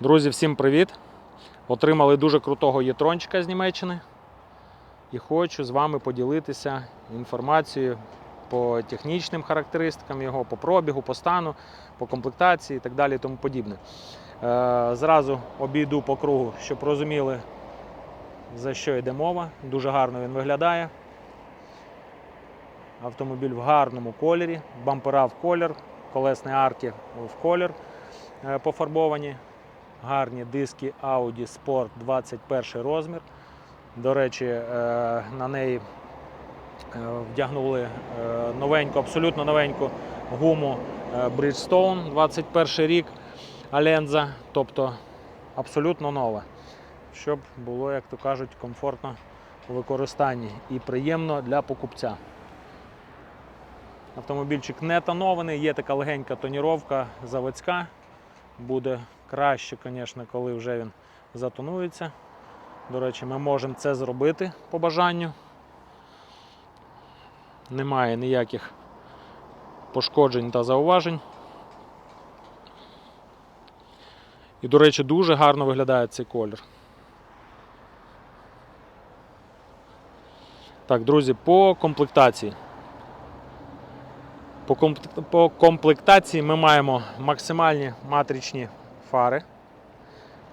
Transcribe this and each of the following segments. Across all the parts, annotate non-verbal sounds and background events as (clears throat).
Друзі, всім привіт! Отримали дуже крутого єтрончика з Німеччини. І хочу з вами поділитися інформацією по технічним характеристикам його, по пробігу, по стану, по комплектації і так далі тому подібне. Е, Зразу обійду по кругу, щоб розуміли, за що йде мова. Дуже гарно він виглядає. Автомобіль в гарному кольорі, бампера в колір, колесні арки в колір е, пофарбовані. Гарні диски Audi Sport 21 розмір. До речі, е, на неї е, вдягнули е, новеньку, абсолютно новеньку гуму Bridgestone 21 рік Аленза, тобто абсолютно нова, щоб було, як то кажуть, комфортно у використанні і приємно для покупця. Автомобільчик не тонований, є така легенька тоніровка заводська. Буде краще, звісно, коли вже він затонується. До речі, ми можемо це зробити по бажанню. Немає ніяких пошкоджень та зауважень. І, до речі, дуже гарно виглядає цей колір. Так, друзі, по комплектації. По комплектації ми маємо максимальні матричні фари.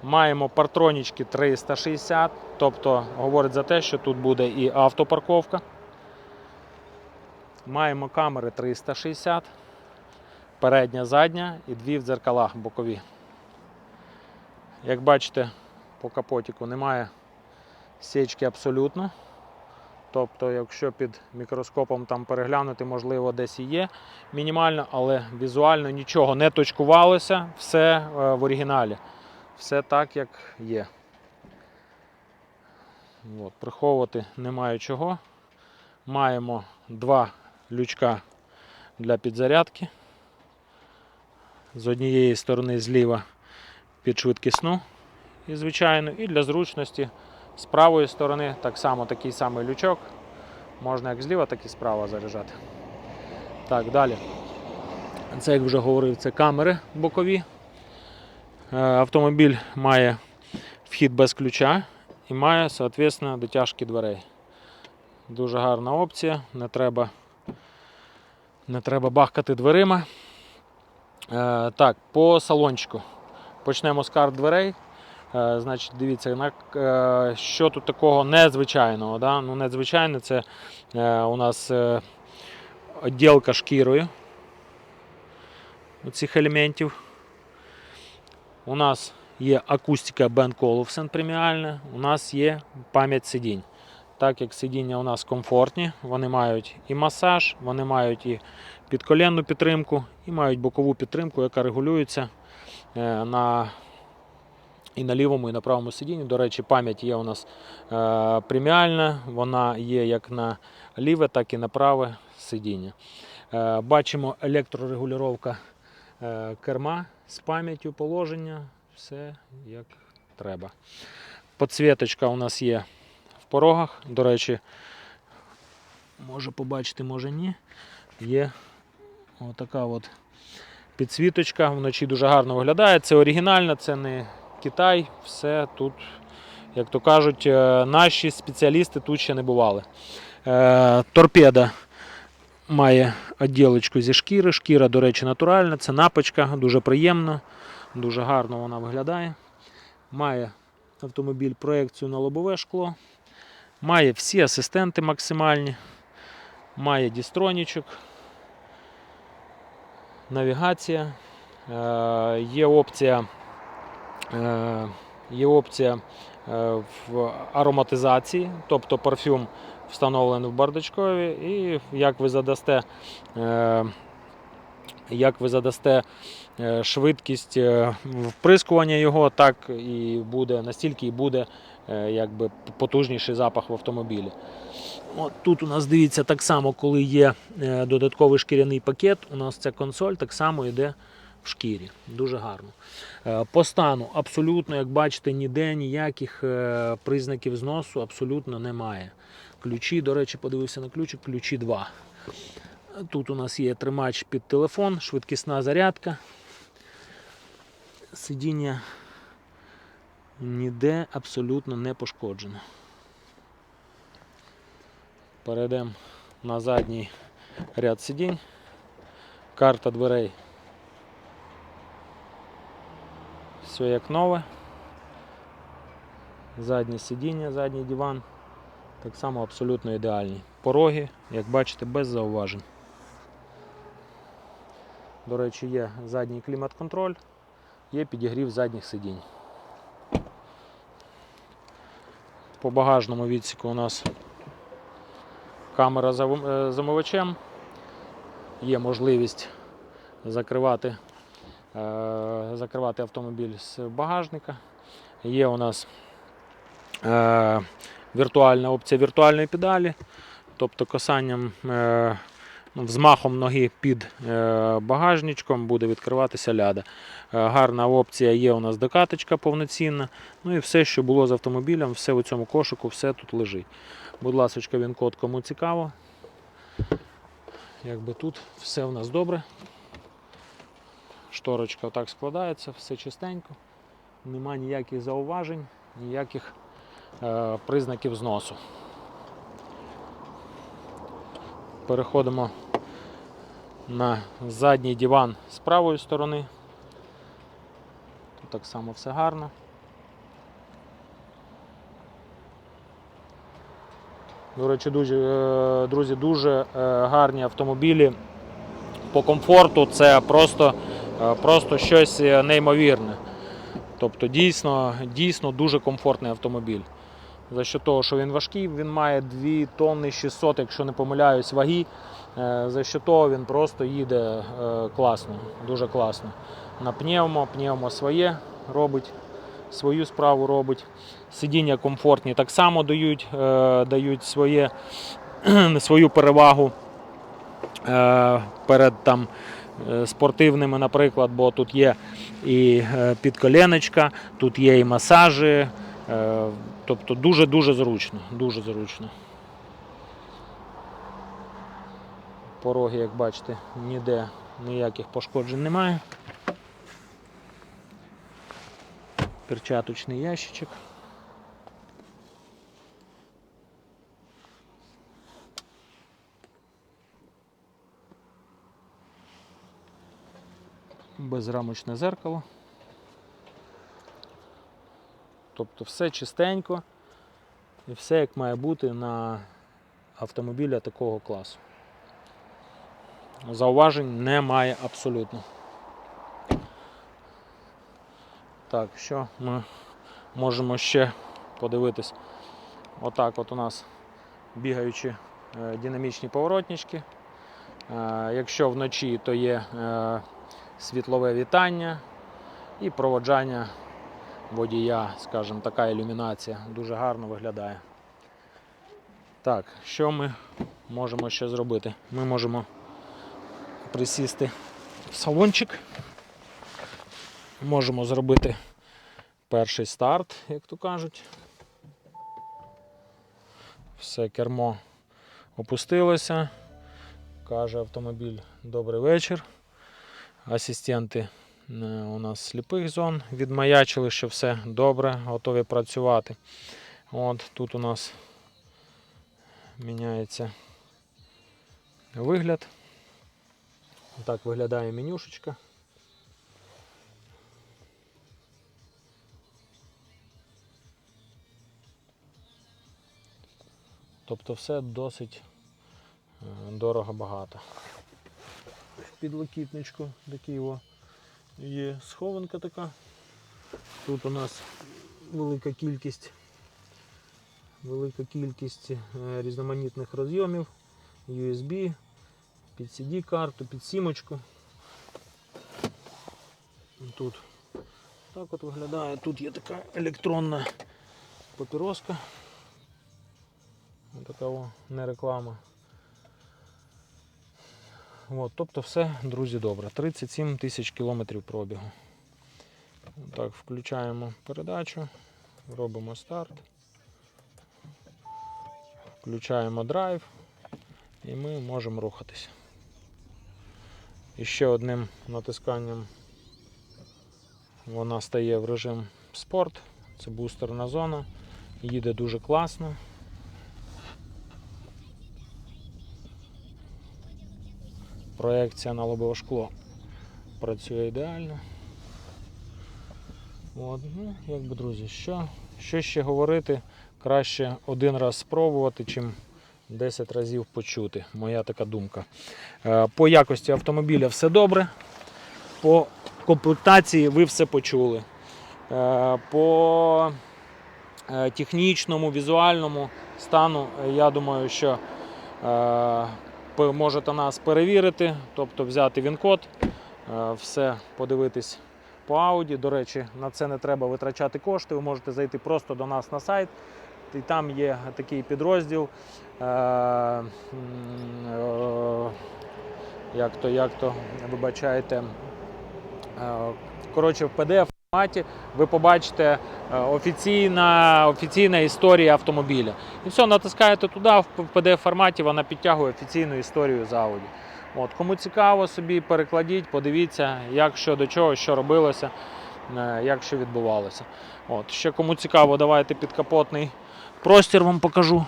Маємо партронічки 360, тобто говорить за те, що тут буде і автопарковка. Маємо камери 360, передня, задня і дві в дзеркалах бокові. Як бачите, по капотіку немає січки абсолютно. Тобто, якщо під мікроскопом там переглянути, можливо, десь і є мінімально, але візуально нічого не точкувалося, все е, в оригіналі. Все так, як є. От, приховувати немає чого. Маємо два лючка для підзарядки. З однієї сторони зліва під швидкісну і звичайно, і для зручності з правої сторони так само такий самий лючок. Можна як зліва, так і справа заряджати. Так, далі. Це, як вже говорив, це камери бокові. Е, Автомобіль має вхід без ключа і має, соответственно, дотяжки дверей. Дуже гарна опція, не треба, не треба бахкати дверима. Е, так, по салончику. Почнемо з карт дверей. Е, Значить, дивіться, е, що тут такого незвичайного. Да? Ну, незвичайне це е, у нас відділка шкірою цих елементів. У нас є акустика Bang Olufsen преміальна, у нас є пам'ять сидінь. Так як сидіння у нас комфортні, вони мають і масаж, вони мають і підколенну підтримку, і мають бокову підтримку, яка регулюється на і на лівому, і на правому сидінні. До речі, пам'ять є у нас е, преміальна, вона є як на ліве, так і на праве сидіння. Е, бачимо електрорегулювання е, керма з пам'яттю положення, все як треба. Подсвіточка у нас є в порогах. До речі, може побачити, може ні. Є отака от підсвіточка. Вночі дуже гарно виглядає. Це оригінально, це не Китай. Все тут, як то кажуть, е, наші спеціалісти тут ще не бували. Е, Торпеда має відділочку зі шкіри. Шкіра, до речі, натуральна, це напочка, дуже приємно, дуже гарно вона виглядає. Має автомобіль проекцію на лобове шкло. Має всі асистенти максимальні. Має дістронічок, навігація. Е, Є опція, є опція е, в ароматизації, тобто парфюм встановлений в бардачкові, і як ви задасте, е, як ви задасте е, швидкість е, вприскування його, так і буде настільки і буде е, якби потужніший запах в автомобілі. От тут у нас дивіться так само, коли є е, додатковий шкіряний пакет, у нас ця консоль так само йде в шкірі. Дуже гарно. Е, По стану абсолютно, як бачите, ніде ніяких е, признаків зносу абсолютно немає. Ключі, до речі, подивився на ключик, ключі 2. Тут у нас є тримач під телефон, швидкісна зарядка. Сидіння ніде абсолютно не пошкоджено. Перейдемо на задній ряд сидінь. Карта дверей. Все як нове. Заднє сидіння, задній диван. Так само абсолютно ідеальні. Пороги, як бачите, без зауважень. До речі, є задній клімат-контроль, є підігрів задніх сидінь. По багажному відсіку у нас камера за е, замивачем. Є можливість закривати, закривати автомобіль з багажника. Є у нас е, віртуальна опція віртуальної педалі, тобто касанням, е, ну, взмахом ноги під е, багажничком буде відкриватися ляда. Е, гарна опція є у нас докаточка повноцінна. Ну і все, що було з автомобілем, все у цьому кошику, все тут лежить. Будь ласка, він код кому цікаво. Якби тут все у нас добре. Шторочка отак складається, все чистенько. Нема ніяких зауважень, ніяких е, признаків зносу. Переходимо на задній диван з правої сторони. Тут так само все гарно. До речі, дуже, е, друзі, дуже е, гарні автомобілі по комфорту. Це просто, просто щось е, неймовірне. Тобто дійсно, дійсно дуже комфортний автомобіль. За що того, що він важкий, він має 2 тонни 600, якщо не помиляюсь, ваги. Е, За що того він просто їде е, класно, дуже класно. На пневмо, пневмо своє робить, свою справу робить. Сидіння комфортні так само дають, е, дають своє, (clears throat) свою перевагу е, перед там, е, спортивними, наприклад, бо тут є і е, підколеночка, тут є і масажі. е, Тобто дуже-дуже зручно. Дуже зручно. Пороги, як бачите, ніде ніяких пошкоджень немає. Перчаточний ящичок. Безрамочне зеркало. Тобто все чистенько і все як має бути на автомобіля такого класу. Зауважень немає абсолютно. Так, що ми можемо ще подивитись? Отак от у нас бігаючі е, динамічні поворотнички. Е, Якщо вночі, то є е, світлове вітання і проводжання водія, скажімо, така ілюмінація дуже гарно виглядає. Так, що ми можемо ще зробити? Ми можемо присісти в салончик. Можемо зробити перший старт, як то кажуть. Все кермо опустилося. Каже автомобіль добрий вечір. Асистенти е, у нас сліпих зон відмаячили, що все добре, готові працювати. От тут у нас міняється вигляд. Так виглядає менюшечка. Тобто все досить е, дорого-багато. Підлокітничку такий о, є схованка така. Тут у нас велика кількість велика кількість е, різноманітних розйомів, USB, під CD карту, під сімочку. Тут так от виглядає. Тут є така електронна папіроска. Така о, не реклама. От, тобто все, друзі, добре. 37 тисяч кілометрів пробігу. Так, включаємо передачу, робимо старт. Включаємо драйв і ми можемо рухатися. І ще одним натисканням вона стає в режим спорт. Це бустерна зона. Їде дуже класно. Проекція на лобове шкло працює ідеально. От, ну, якби, друзі, що, що ще говорити? Краще один раз спробувати, чим 10 разів почути. Моя така думка. Е, По якості автомобіля все добре. По комплектації ви все почули. Е, По е, технічному, візуальному стану, я думаю, що можете нас перевірити, тобто взяти він-код, е, все подивитись по Audi. До речі, на це не треба витрачати кошти. Ви можете зайти просто до нас на сайт. І там є такий підрозділ. Е, е, як то, як то, вибачайте. Е, Коротше, в PDF ви побачите е, офіційна, офіційна історія автомобіля. І все, натискаєте туди, в PDF форматі вона підтягує офіційну історію з Audi. От, кому цікаво, собі перекладіть, подивіться, як що до чого, що робилося, е, як що відбувалося. От, ще кому цікаво, давайте підкапотний простір вам покажу.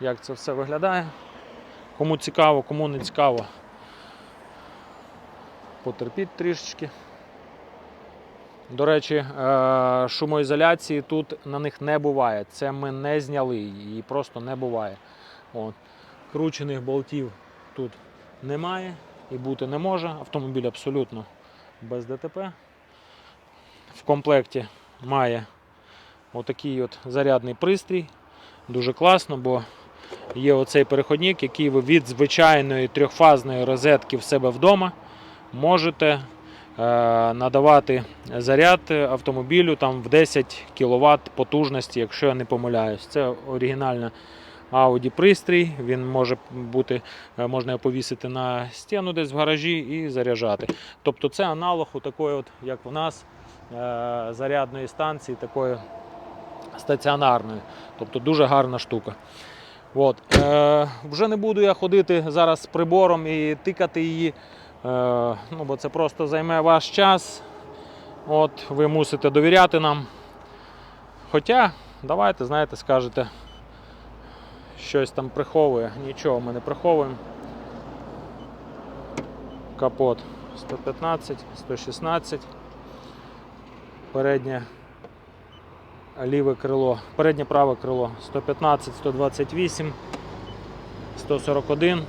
Як це все виглядає. Кому цікаво, кому не цікаво, потерпіть трішечки. До речі, е, шумоізоляції тут на них не буває. Це ми не зняли, її просто не буває. От. Кручених болтів тут немає і бути не може. Автомобіль абсолютно без ДТП. В комплекті має отакий от зарядний пристрій. Дуже класно, бо є оцей переходник, який ви від звичайної трьохфазної розетки в себе вдома можете е, надавати заряд автомобілю там в 10 кВт потужності, якщо я не помиляюсь. Це оригінальна Audi пристрій. Він може бути, е, можна його повісити на стіну десь в гаражі і заряджати. Тобто це аналог у такої, от, як у нас, е, зарядної станції, такої стаціонарної. Тобто дуже гарна штука. От. Е, вже не буду я ходити зараз з прибором і тикати її, ну, бо це просто займе ваш час. От, ви мусите довіряти нам. Хоча, давайте, знаєте, скажете, щось там приховує. Нічого ми не приховуємо. Капот 115, 116. Переднє ліве крило, переднє праве крило 115, 128, 141,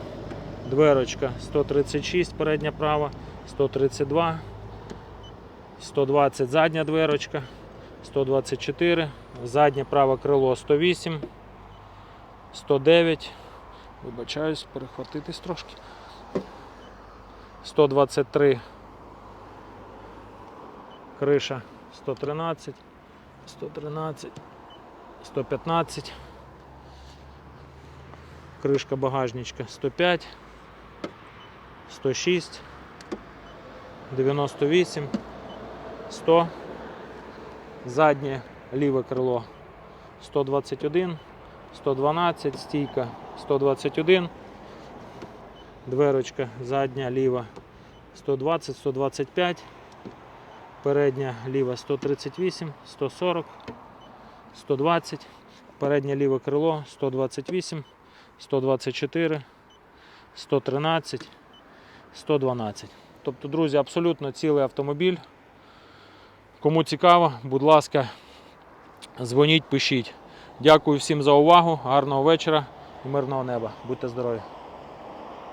дверочка 136, передня права, 132, 120 задня дверочка, 124, заднє праве крило 108, 109, вибачаюсь, перехватитись трошки. 123 криша 113 113, 115, кришка багажничка 105, 106, 98, 100, заднє ліве крило 121, 112, стійка 121, дверочка задня ліва 120, 125 передня ліва 138, 140, 120, переднє ліве крило 128, 124, 113, 112. Тобто, друзі, абсолютно цілий автомобіль. Кому цікаво, будь ласка, дзвоніть, пишіть. Дякую всім за увагу, гарного вечора і мирного неба. Будьте здорові!